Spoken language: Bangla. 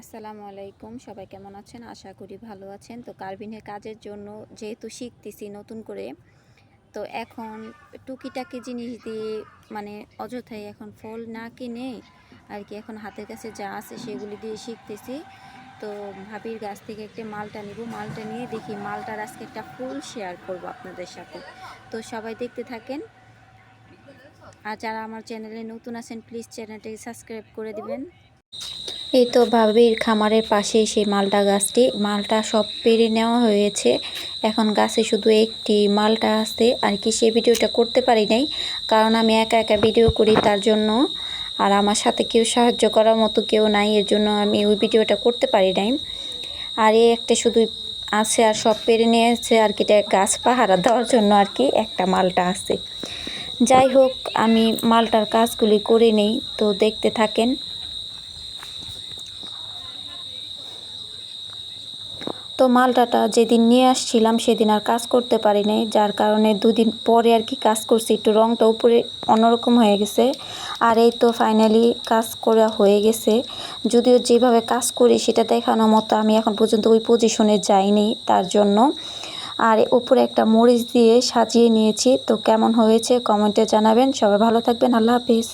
আসসালামু আলাইকুম। সবাই কেমন আছেন? আশা করি ভালো আছেন। তো কার্বিনের কাজের জন্য যেহেতু শিখতেছি নতুন করে, তো এখন টুকিটাকি জিনিস দিয়ে মানে অযথাই এখন ফল না কিনে আর কি এখন হাতের কাছে যা আছে সেগুলি দিয়ে শিখতেছি। তো ভাবির গাছ থেকে একটা মালটা নিব। মালটা নিয়ে দেখি মালটার আজকে একটা ফুল শেয়ার করব আপনাদের সাথে। তো সবাই দেখতে থাকেন। আর যারা আমার চ্যানেলে নতুন আছেন, প্লিজ চ্যানেলটাকে সাবস্ক্রাইব করে দিবেন। এই তো ভাবির খামারের পাশেই সেই মালটা গাছটি। মালটা সব পেরে নেওয়া হয়েছে। এখন গাছে শুধু একটি মালটা আছে। আর কি সেই ভিডিওটা করতে পারি নাই, কারণ আমি একা একা ভিডিও করি তার জন্য। আর আমার সাথে কেউ সাহায্য করার মতো কেউ নাই, এর জন্য আমি ওই ভিডিওটা করতে পারি নাই। আর এই একটা শুধু আছে আর সব পেরে নিয়েছে আর কি, এটা গাছ পাহারা দেওয়ার জন্য আর কি একটা মালটা আছে। যাই হোক, আমি মালটার কাজগুলি করে নেই, তো দেখতে থাকেন। তো মালটাটা যেদিন নিয়ে আসছিলাম সেদিন আর কাজ করতে পারি নাই, যার কারণে দুদিন পরে আর কি কাজ করছি। একটু রঙটা উপরে অন্যরকম হয়ে গেছে আর এই তো ফাইনালি কাজ করা হয়ে গেছে। যদিও যেভাবে কাজ করি সেটা দেখানোর মতো আমি এখন পর্যন্ত ওই পজিশনে যাইনি তার জন্য। আর উপরে একটা মরিচ দিয়ে সাজিয়ে নিয়েছি। তো কেমন হয়েছে কমেন্টে জানাবেন। সবাই ভালো থাকবেন। আল্লাহ হাফিজ।